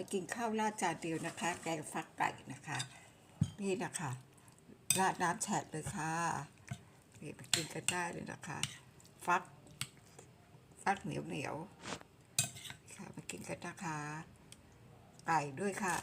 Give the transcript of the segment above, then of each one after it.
ไม่กินข้าวราดจานเดียวนะคะ แกงฟักไก่นะคะ นี่นะคะราดน้ำแฉะเลยค่ะนี่ไปกินกันได้เลยนะคะ ฟัก ฟักเหนียวเหนียวค่ะมากินกันนะคะ ไก่ด้วยค่ะ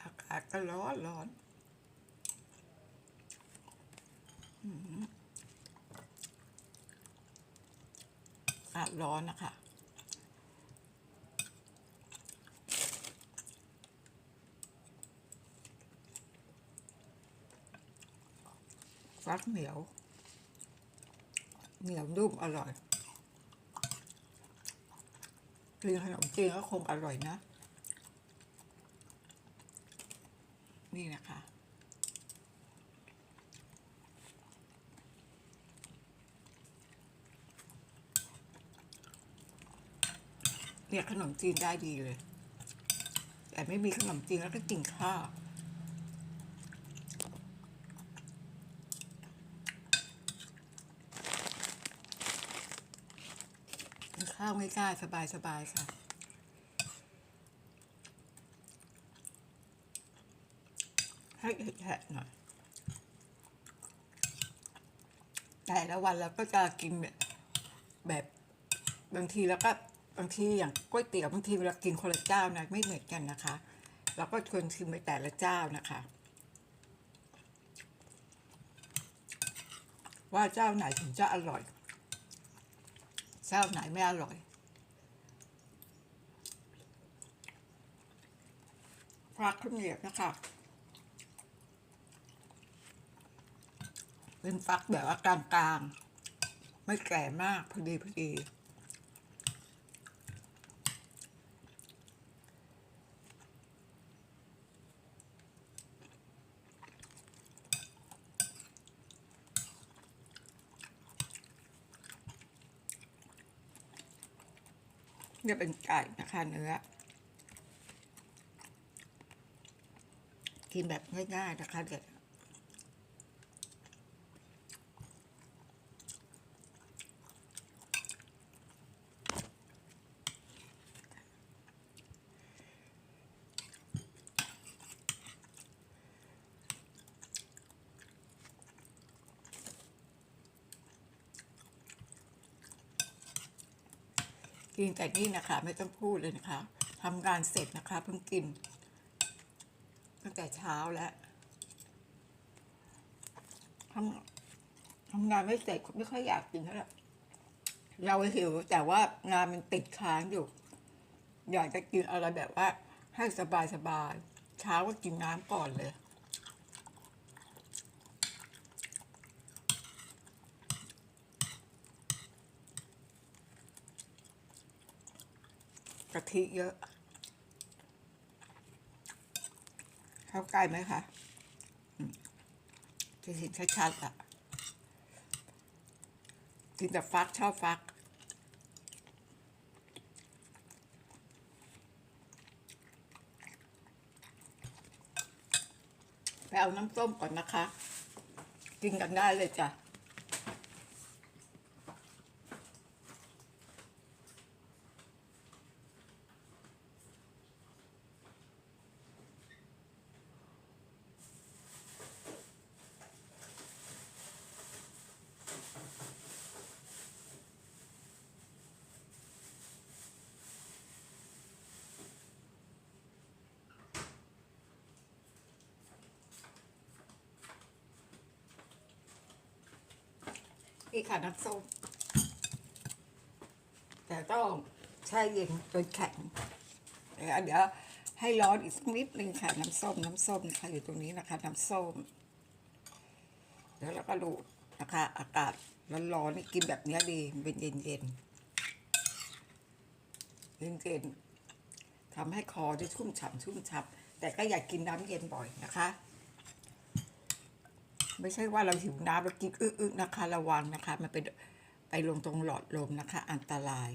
อากาศก็ร้อนร้อนอืมอากาศร้อนนะคะฟักเหนียว เหนียวนุ่มอร่อยกินขนมจีนก็คงอร่อยนะ นี่นะคะ เนี่ยขนมจีนได้ดีเลย แต่ไม่มีขนมจีนแล้วก็กินข้าวข้าวไม่กล้าสบายสบายๆค่ะให้แฉะๆหน่อย แต่ละวันเราก็จะกินแบบแบบบางทีแล้วก็ บางทีอย่างก๋วยเตี๋ยวบางทีเวลากินคนละเจ้านะไม่เหมือนกันนะคะ เราก็ควรชิมไปแต่ละเจ้านะคะ ว่าเจ้าไหนถึงจะอร่อย เจ้าไหนไม่อร่อยฟักข้าวเหนียวนะคะเป็นฟักแบบว่ากลางๆ ไม่แก่มากพอดีพอดี เนี่ยเป็นไก่นะคะเนื้อ กินแบบง่ายๆนะคะเด็ก กินแต่นี่นะคะ ไม่ต้องพูดเลยนะคะทำงานเสร็จนะคะเพิ่งกิน ตั้งแต่เช้าแล้วทำทำงานไม่เสร็จไม่ค่อยอยากกินเท่าไหร่เราหิวแต่ว่างานมันติดค้างอยู่ อยากจะกินอะไรแบบว่า ให้สบายสบายๆเช้าก็กินน้ำก่อนเลยะทิเยอะ เข้าใกล้ไหมคะจะเห็นชัดๆอะกินแต่ฟักชอบฟัก ไปเอาน้ำส้มก่อนนะคะ กินกันได้เลยจ้ะ นี่ค่ะน้ำส้มแต่ต้องแช่เย็นจนแข็งเดี๋ยวเดี๋ยวให้ร้อนอีกสักนิดนึงค่ะน้ำส้มน้ำส้มนะคะอยู่ตรงนี้นะคะน้ำส้มเดี๋ยวเราก็ดูนะคะอากาศร้อนๆนี่กินแบบนี้ดีเป็นเย็นเย็นเย็นเย็นทำให้คอได้ชุ่มฉ่ำชุ่มฉ่ำแต่ก็อยากกินน้ำเย็นบ่อยนะคะ ไม่ใช่ว่าเราหิวน้ำแล้วกินอึ๊กๆนะคะ ระวังนะคะ มันเป็นไปลงตรงหลอดลมนะคะ อันตราย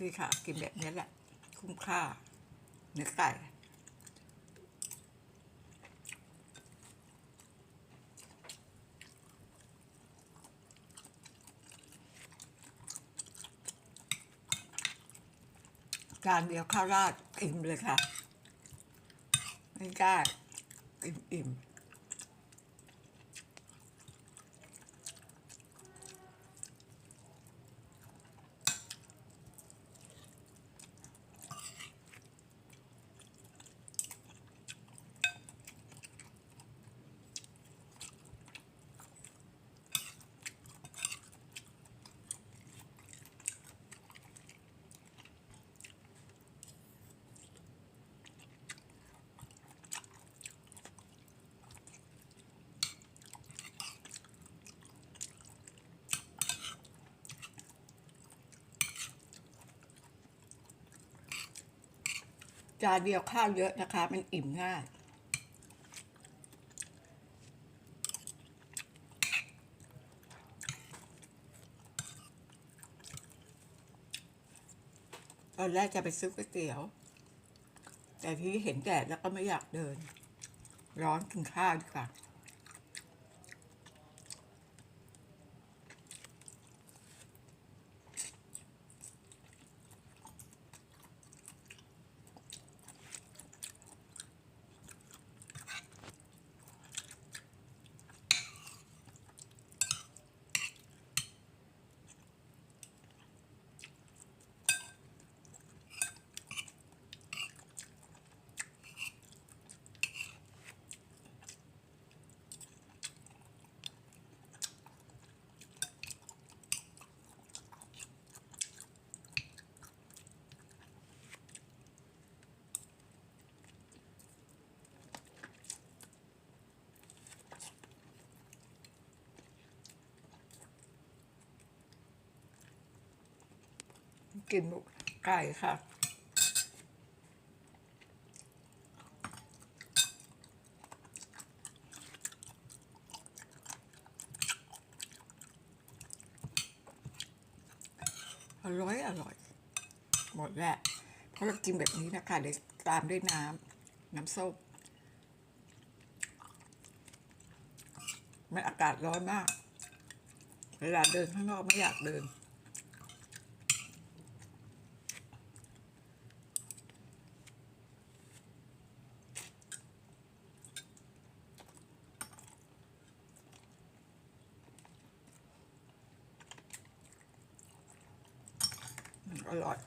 นี่ค่ะ กินแบบนี้แหละ คุ้มค่าเนื้อไก่ จานเดียวข้าวราดอิ่มเลยค่ะ ไม่กล้าอิ่มอิ่ม จานเดียวข้าวเยอะนะคะ มันอิ่มง่ายตอนแรกจะไปซื้อก๋วยเตี๋ยว แต่ที่เห็นแดดแล้วก็ไม่อยากเดิน ร้อนกินข้าวดีกว่า กินหมูไก่ค่ะอร่อยอร่อย หมดแล้วเพราะเรากินแบบนี้นะคะเดี๋ยวตามด้วยน้ำน้ำส้มมันอากาศร้อนมาก เวลาเดินข้างนอกไม่อยากเดิน อร่อย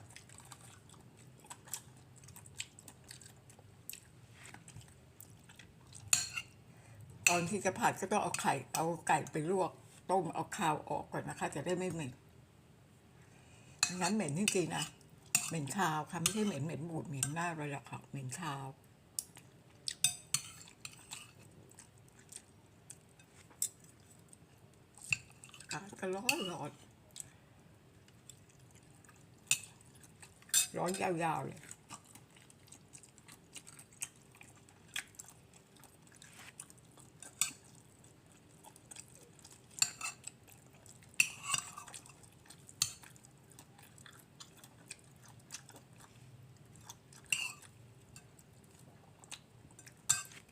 ต อนที่จะผัดก็ต้องเอาไข่ เอาไก่ไปลวก ต้มเอาคาวออกก่อนนะคะ จะได้ไม่เหม็นงั้นเหม็นจริงๆนะเหม็นคาวค่ะไม่ใช่เหม็นเหม็นบูดเหม็นหน้าเลยหรอกค่ะเหม็นคาวอากาศก็ร้อนร้อนร้อนยาวๆเลย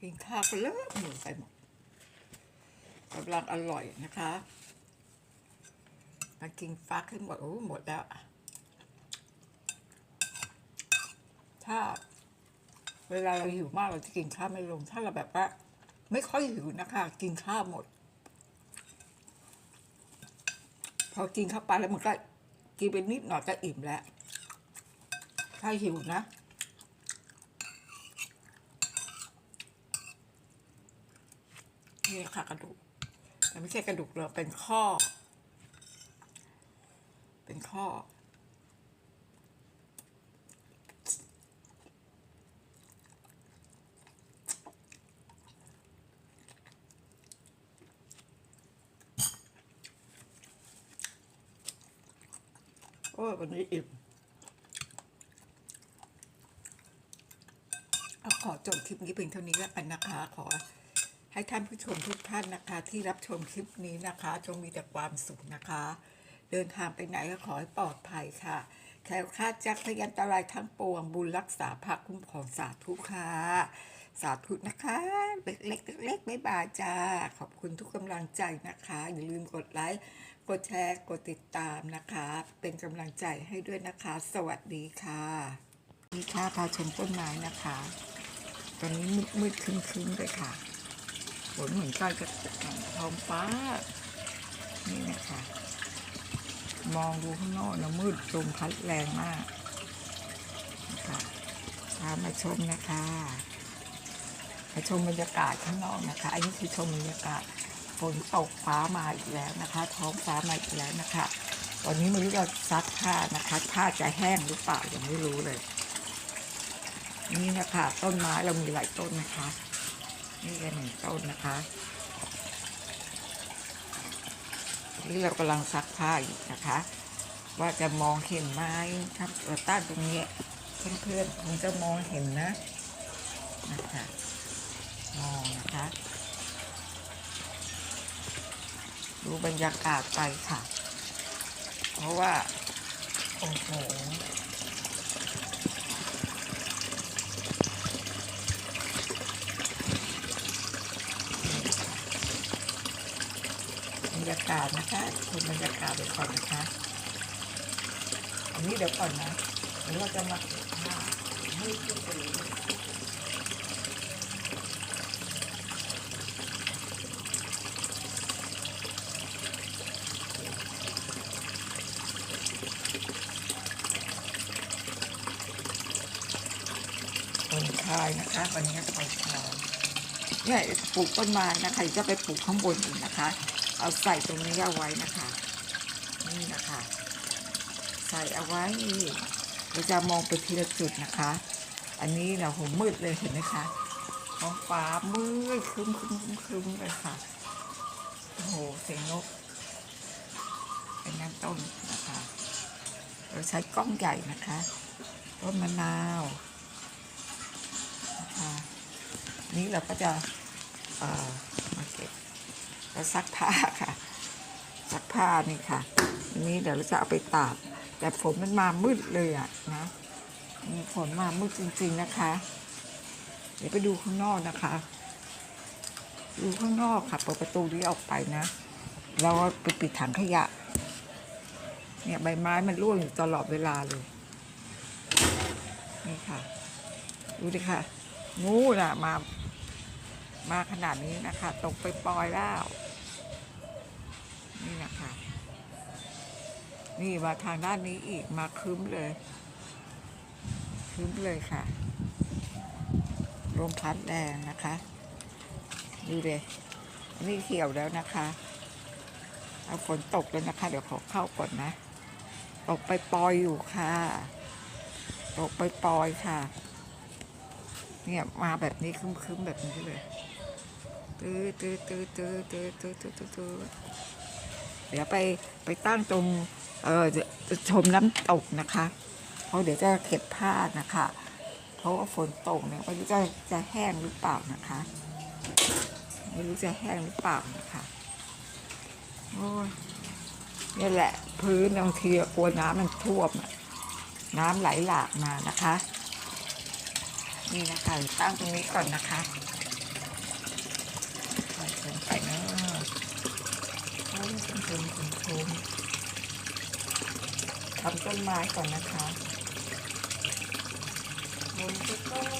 กินข้าวก็เลิกหมูไปหมดกำลังอร่อยนะคะมากินฟักขึ้นหมดโอ้หมดแล้ว ถ้า เวลาเราหิวมากเราจะกินข้าวไม่ลง ถ้าเราแบบว่า ไม่ค่อยหิวนะคะ กินข้าวหมด พอกินเข้าไปแล้วมันก็กินไปนิดหน่อยก็อิ่มแล้ว ถ้าหิวนะ นี่ค่ะกระดูกแต่ไม่ใช่กระดูกเราเป็นข้อ เป็นข้อ โอ้ยวันนี้อิ่มเอาขอจบคลิปนี้เพียงเท่านี้แล้วกันนะคะ ขอ ให้ท่านผู้ชมทุกท่านนะคะ ที่รับชมคลิปนี้นะคะ จงมีแต่ความสุขนะคะ เดินทางไปไหนก็ขอให้ปลอดภัยค่ะแคล้วคลาดจากพยันตรายทั้งปวงบุญรักษาภาคคุ้มครองสาธุค่ะสาธุนะคะเล็กๆเล็กๆไม่บาจ้า ขอบคุณทุกกำลังใจนะคะ อย่าลืมกดไลค์ กดแชร์ กดติดตามนะคะ เป็นกำลังใจให้ด้วยนะคะ สวัสดีค่ะ นี่ค่ะพาชมต้นไม้นะคะ ตอนนี้มืดมืดๆคึ้มๆเลยค่ะ ฝนเหมือนใกล้จะตกแล้วท้องฟ้า นี่นะคะ มองดูข้างนอกนะมืดลมพัดแรงมากนะคะพามาชมนะคะมาชมบรรยากาศข้างนอกนะคะ อันนี้คือชมบรรยากาศฝนตกฟ้ามาอีกแล้วนะคะ ท้องฟ้ามาอีกแล้วนะคะตอนนี้ไม่รู้จะซักผ้านะคะผ้าจะแห้งหรือเปล่ายังไม่รู้เลย นี่นะคะ ต้นไม้เรามีหลายต้นนะคะ นี่ก็หนึ่งต้นนะคะนี่เรากำลังซักผ้าอยู่นะคะ ว่าจะมองเห็นไหมครับเราตั้งตรงนี้เพื่อนๆคงจะมองเห็นนะนะคะมองนะคะ ดูบรรยากาศไปค่ะ เพราะว่า โอ้โห บรรยากาศนะคะคุณบรรยากาศไปก่อนนะคะอันนี้เดี๋ยวก่อนนะเดี๋ยวเราจะมาเก็บผ้าให้ขึ้นไปเลยคนคลายนะคะวันนี้คนคลายเนี่ยปลูกต้นไม้นะคะจะไปปลูกข้างบนอีกนะคะ เอาใส่ตรงนี้เอาไว้นะคะ นี่นะคะ ใส่เอาไว้เราจะมองไปทีละจุดนะคะ อันนี้เราหูมืดเลยเห็นไหมคะท้องฟ้ามืดครึ้มครึ้มครึ้มครึ้มเลยค่ะโอ้โหเสียงนกเป็นน้ำต้นนะคะ เราใช้กล้องใหญ่นะคะต้นมะนาวนะคะนี่เราก็จะเอ่อมา แล้วซักผ้าค่ะ ซักผ้านี่ค่ะอันนี้เดี๋ยวเราจะเอาไปตากแต่ฝนมันมามืดเลยอะนะมีฝนมามืดจริง ๆนะคะ เดี๋ยวไปดูข้างนอกนะคะ ดูข้างนอกค่ะเปิดประตูนี้ออกไปนะ เราไปปิดถังขยะ เนี่ยใบไม้มันร่วงอยู่ตลอดเวลาเลย นี่ค่ะ ดูดิค่ะงูน่ะ มา มาขนาดนี้นะคะ ตกไปปลอยแล้ว นี่นะคะ นี่มาทางด้านนี้อีกมาคึ้มเลย คึ้มเลยค่ะลมพัดแรงนะคะดูเลยนี่เขียวแล้วนะคะ เอาฝนตกแล้วนะคะ เดี๋ยวขอเข้าก่อนนะ ตกไปปลอยอยู่ค่ะ ตกไปปลอยค่ะ เนี่ยมาแบบนี้คึ้มๆแบบนี้เลย ตื้อตื้อตื้อตื้อตื้อตื้อตื้อตื้อตื้อเดี๋ยวไปไปตั้งตรงเออชมน้ำตกนะคะ เพราะเดี๋ยวจะเก็บผ้านะคะ เพราะว่าฝนตกเนี่ยไม่รู้จะจะแห้งหรือเปล่านะคะ ไม่รู้จะแห้งหรือเปล่านะคะโอ้ยนี่แหละ พื้นบางทีกลัวน้ำมันท่วมน้ำไหลหลากมานะคะ นี่นะคะตั้งตรงนี้ก่อนนะคะ เป็นคุ้มทำต้นไม้ก่อนนะคะบนทุก่อน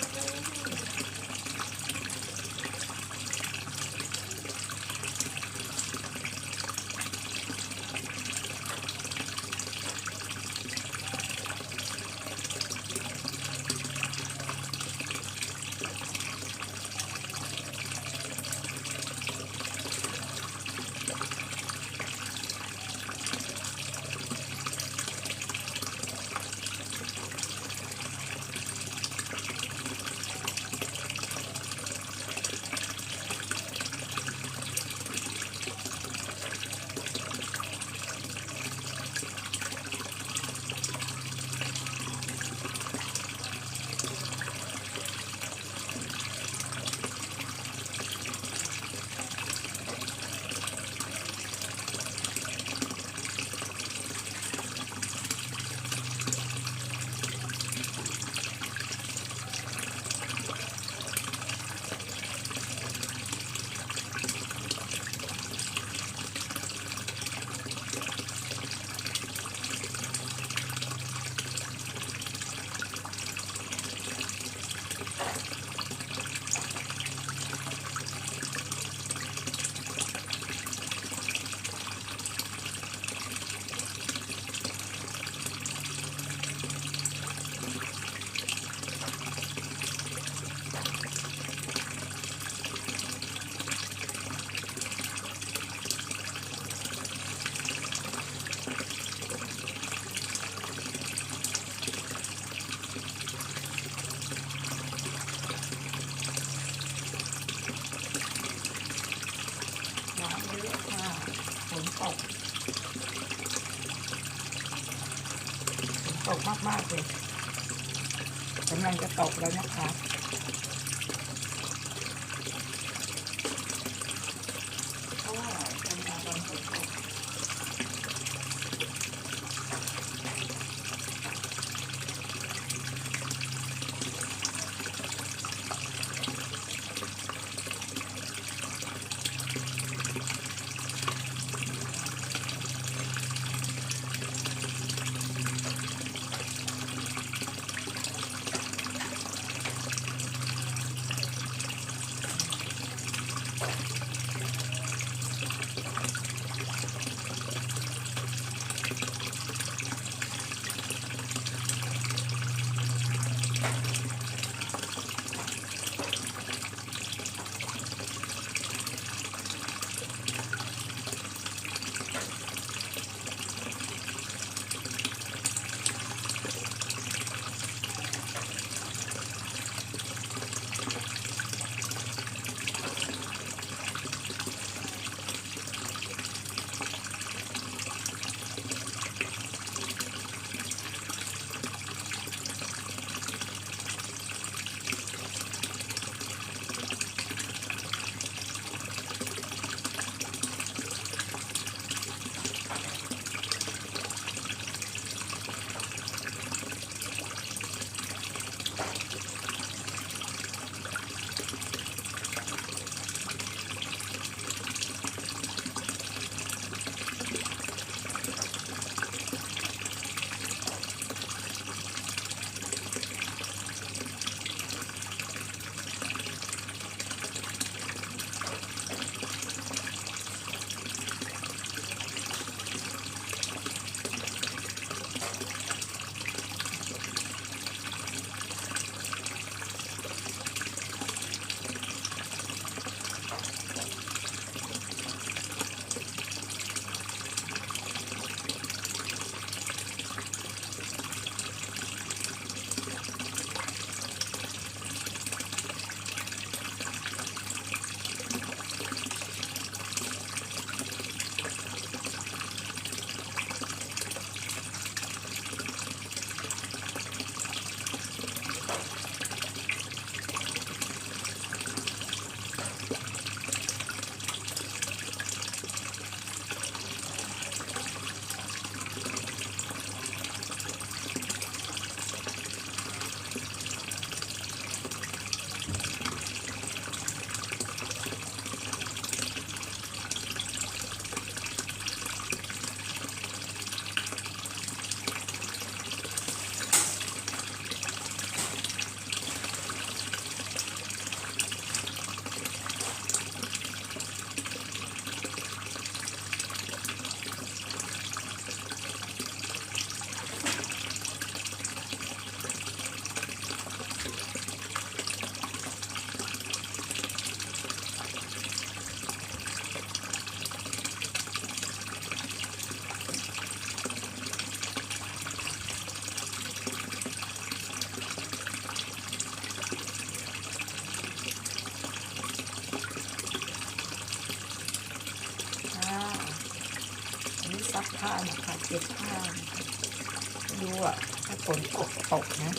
ผ้านะเก็บผ้านะคะดูอะถ้าฝนตกตกนะ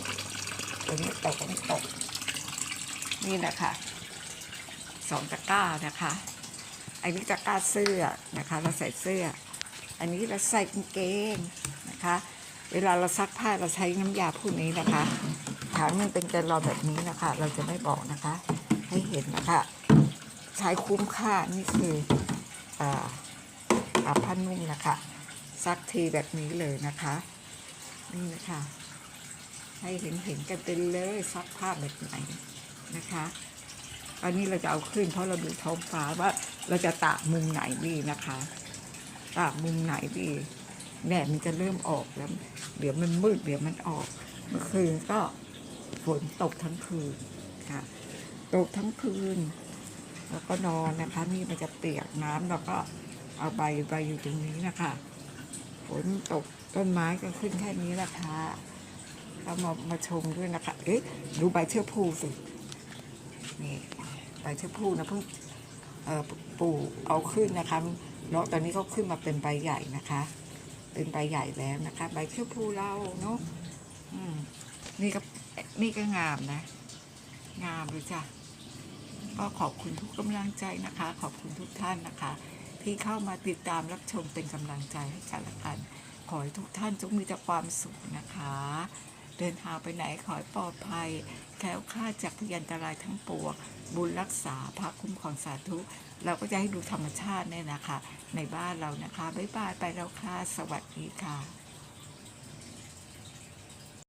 ฝนไม่ตกก็ไม่ตก นี่นะคะสองตะกร้านะคะอันนี้ตะกร้าเสื้อนะคะเราใส่เสื้อ อันนี้เราใส่กางเกงนะคะ เวลาเราซักผ้าเราใช้น้ำยาพวกนี้นะคะถังหนึงเป็นแกลลอนแบบนี้นะคะ เราจะไม่บอกนะคะ ให้เห็นนะคะ ใช้คุ้มค่านี่คืออ่าผ้านุ่มนะคะ ซักทีแบบนี้เลยนะคะ นี่นะคะให้เห็นเห็นกันเป็นเลยซักผ้าแบบไหนนะคะอันนี้เราจะเอาขึ้นเพราะเราดูท้องฟ้าว่าเราจะตากมุมไหนดีนะคะ ตากมุมไหนดีแดดมันจะเริ่มออกแล้ว เดี๋ยวมันมืดเดี๋ยวมันออกเมื่อคืนก็ฝนตกทั้งคืนค่ะ ตกทั้งคืน แล้วก็นอนนะคะ นี่มันจะเปียกน้ำแล้วก็เอาใบใบอยู่ตรงนี้นะคะ ฝนตกต้นไม้ก็ขึ้นแค่นี้แหละค่ะก็มามาชมด้วยนะคะ เอ๊ะดูใบเชื้อพูสิ นี่ใบเชื้อพูนะเพิ่งเอ่อปลูกเอาขึ้นนะคะเนาะตอนนี้เขาขึ้นมาเป็นใบใหญ่นะคะ เป็นใบใหญ่แล้วนะคะ ใบเขี้ยวพูเราเนาะอืมนี่ก็นี่ก็งามนะ งามเลยจ้ะก็ขอบคุณทุกกำลังใจนะคะ ขอบคุณทุกท่านนะคะ ที่เข้ามาติดตามรับชมเป็นกำลังใจให้กันและกัน ขอให้ทุกท่านจงมีแต่ความสุขนะคะ เดินทางไปไหนขอให้ปลอดภัย แคล้วคลาดจากพยันตรายทั้งปวงบุญรักษาพระคุ้มครองสาธุ เราก็จะให้ดูธรรมชาติเนี่ยนะคะ ในบ้านเรานะคะ บ๊ายบายไปแล้วค่ะ สวัสดีค่ะ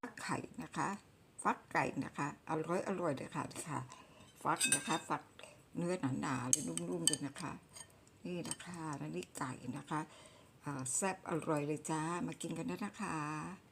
ฟักไข่นะคะ ฟักไก่นะคะ อร่อยอร่อยเลยค่ะค่ะ ฟักนะคะ ฟักเนื้อหนาๆเลยนุ่มๆเลยนะคะ นี่นะคะนันนี่ไก่นะคะแซ่บอร่อยเลยจ้า มากินกันได้นะคะ